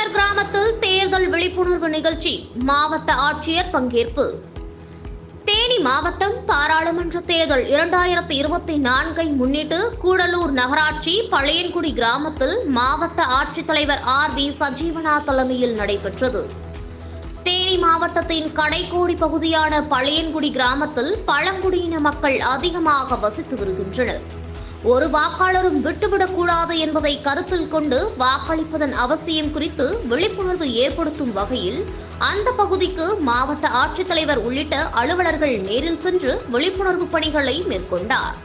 பழங்குடியினர் கிராமத்தில் தேர்தல் விழிப்புணர்வு நிகழ்ச்சி மாவட்ட ஆட்சியர் பங்கேற்பு. தேனி மாவட்டம் பாராளுமன்ற தேர்தல் இரண்டாயிரத்தி இருபத்தி நான்கை முன்னிட்டு கூடலூர் நகராட்சி பழையன்குடி கிராமத்தில் மாவட்ட ஆட்சித்தலைவர் ஆர் வி சஜீவனா தலைமையில் நடைபெற்றது. தேனி மாவட்டத்தின் கடைக்கோடி பகுதியான பழையன்குடி கிராமத்தில் பழங்குடியின மக்கள் அதிகமாக வசித்து வருகின்றனர். ஒரு வாக்காளரும் விட்டுவிடக்கூடாது என்பதை கருத்தில் கொண்டு வாக்களிப்பதன் அவசியம் குறித்து விழிப்புணர்வு ஏற்படுத்தும் வகையில் அந்த பகுதிக்கு மாவட்ட ஆட்சித்தலைவர் உள்ளிட்ட அலுவலர்கள் நேரில் சென்று விழிப்புணர்வு பணிகளை மேற்கொண்டார்.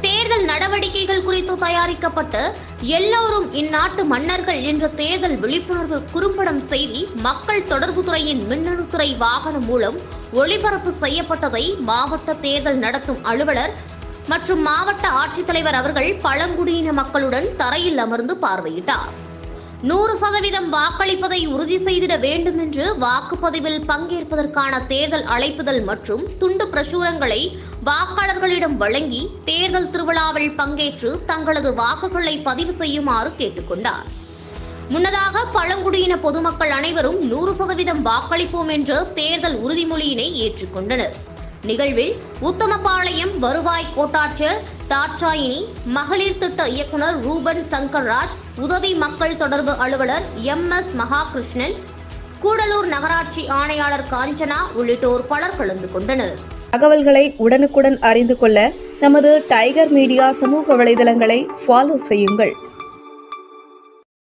தேர்தல் நடவடிக்கைகள் குறித்து தயாரிக்கப்பட்ட எல்லோரும் இந்நாட்டு மன்னர்கள் என்ற தேர்தல் விழிப்புணர்வு குறும்படம் செய்தி மக்கள் தொடர்பு துறையின் மின்னணுத்துறை வாகனம் மூலம் ஒளிபரப்பு செய்யப்பட்டதை மாவட்ட தேர்தல் நடத்தும் அலுவலர் மற்றும் மாவட்ட ஆட்சித்தலைவர் அவர்கள் பழங்குடியின மக்களுடன் தரையில் அமர்ந்து பார்வையிட்டார். நூறு சதவீதம் வாக்களிப்பதை உறுதி செய்திட வேண்டும் என்று வாக்குப்பதிவில் பங்கேற்பதற்கான தேர்தல் அழைப்புதல் மற்றும் துண்டு பிரசுரங்களை வாக்காளர்களிடம் வழங்கி தேர்தல் திருவிழாவில் பங்கேற்று தங்களது வாக்குகளை பதிவு செய்யுமாறு கேட்டுக்கொண்டார். முன்னதாக பழங்குடியின பொதுமக்கள் அனைவரும் நூறு சதவீதம் வாக்களிப்போம் என்ற தேர்தல் உறுதிமொழியினை ஏற்றுக்கொண்டனர். நிகழ்வில் உத்தமபாளையம் வருவாய் கோட்டாட்சியர் தாட்சாயினி மகளிர் திட்ட இயக்குனர் ரூபன் சங்கர்ராஜ் உதவி மக்கள் தொடர்பு அலுவலர் எம் எஸ் மகாகிருஷ்ணன் கூடலூர் நகராட்சி ஆணையாளர் காஞ்சனா உள்ளிட்டோர் பலர் கலந்து கொண்டனர். தகவல்களை உடனுக்குடன் அறிந்து கொள்ள நமது டைகர் மீடியா சமூக வலைதளங்களை ஃபாலோ செய்யுங்கள்.